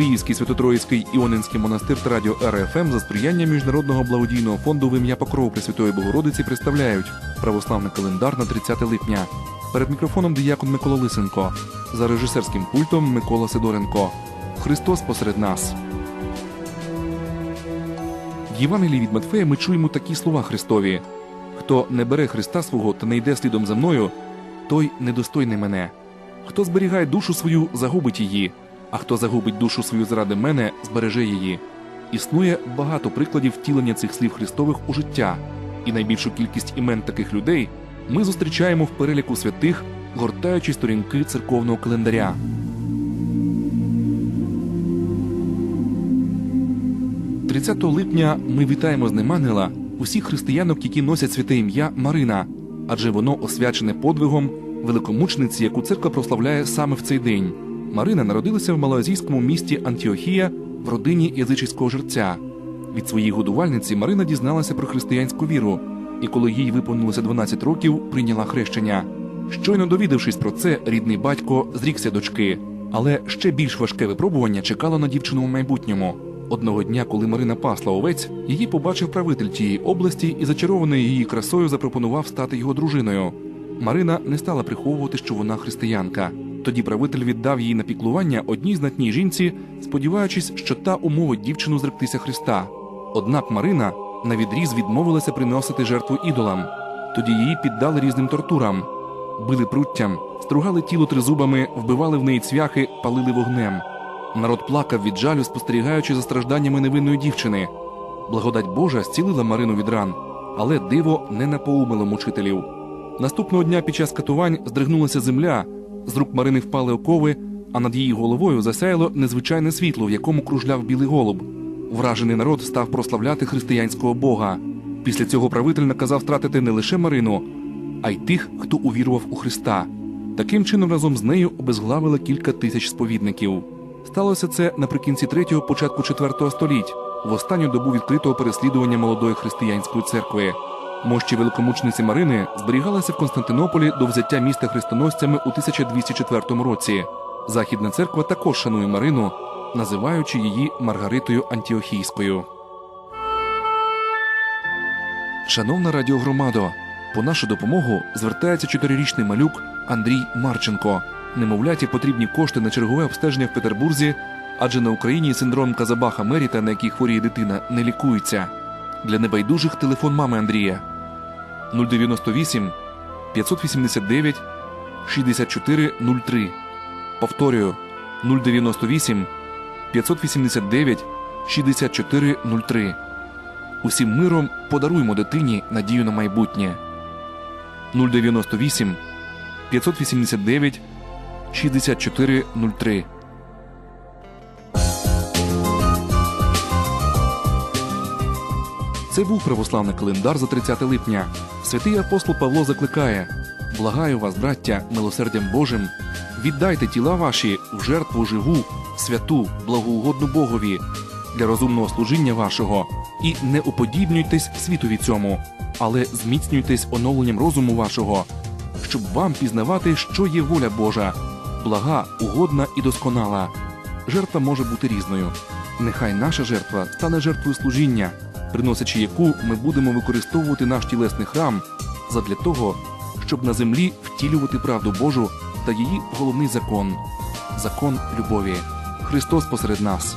Київський Святотроїцький Іонинський монастир та радіо РФМ за сприяння Міжнародного благодійного фонду в ім'я Покрову Пресвятої Богородиці представляють православний календар на 30 липня. Перед мікрофоном диякон Микола Лисенко, за режисерським пультом Микола Сидоренко. Христос посеред нас. В Євангелії від Матфея ми чуємо такі слова Христові: Хто не бере Христа свого та не йде слідом за мною, той недостойний мене. Хто зберігає душу свою, загубить її, а хто загубить душу свою заради мене, збереже її. Існує багато прикладів втілення цих слів Христових у життя, і найбільшу кількість імен таких людей ми зустрічаємо в переліку святих, гортаючи сторінки церковного календаря. – 30 липня ми вітаємо з ним усіх християнок, які носять святе ім'я Марина, адже воно освячене подвигом великомучниці, яку церква прославляє саме в цей день. Марина народилася в малоазійському місті Антіохія в родині язичського жерця. Від своєї годувальниці Марина дізналася про християнську віру, і коли їй виповнилося 12 років, прийняла хрещення. Щойно довідавшись про це, рідний батько зрікся дочки. Але ще більш важке випробування чекало на дівчину в майбутньому. Одного дня, коли Марина пасла овець, її побачив правитель тієї області і, зачарований її красою, запропонував стати його дружиною. Марина не стала приховувати, що вона християнка. Тоді правитель віддав її на піклування одній знатній жінці, сподіваючись, що та умовить дівчину зректися Христа. Однак Марина навідріз відмовилася приносити жертву ідолам. Тоді її піддали різним тортурам, били пруттям, стругали тіло тризубами, вбивали в неї цвяхи, палили вогнем. Народ плакав від жалю, спостерігаючи за стражданнями невинної дівчини. Благодать Божа зцілила Марину від ран, але диво не напоумило мучителів. Наступного дня під час катувань здригнулася земля, з рук Марини впали окови, а над її головою засяяло незвичайне світло, в якому кружляв білий голуб. Вражений народ став прославляти християнського Бога. Після цього правитель наказав стратити не лише Марину, а й тих, хто увірував у Христа. Таким чином, разом з нею обезглавили кілька тисяч сповідників. Сталося це наприкінці третього, початку четвертого століть, в останню добу відкритого переслідування молодої християнської церкви. Мощі великомучниці Марини зберігалися в Константинополі до взяття міста хрестоносцями у 1204 році. Західна церква також шанує Марину, називаючи її Маргаритою Антіохійською. Шановна радіогромадо, по нашу допомогу звертається чотирирічний малюк Андрій Марченко. Немовляті потрібні кошти на чергове обстеження в Петербурзі, адже на Україні синдром Казабаха Меріта, на який хворіє дитина, не лікується. Для небайдужих телефон мами Андрія 098 589 6403. Повторюю 098 589 6403. Усім миром подаруймо дитині надію на майбутнє. 098 589 6403. Це був православний календар за 30 липня. Святий апостол Павло закликає: Благаю вас, браття, милосердям Божим, віддайте тіла ваші в жертву живу, святу, благоугодну Богові для розумного служіння вашого, і не уподібнюйтесь світові цьому, але зміцнюйтесь оновленням розуму вашого, щоб вам пізнавати, що є воля Божа, блага, угодна і досконала. Жертва може бути різною. Нехай наша жертва стане жертвою служіння, приносячи яку ми будемо використовувати наш тілесний храм задля того, щоб на землі втілювати правду Божу та її головний закон закон любові. Христос посеред нас.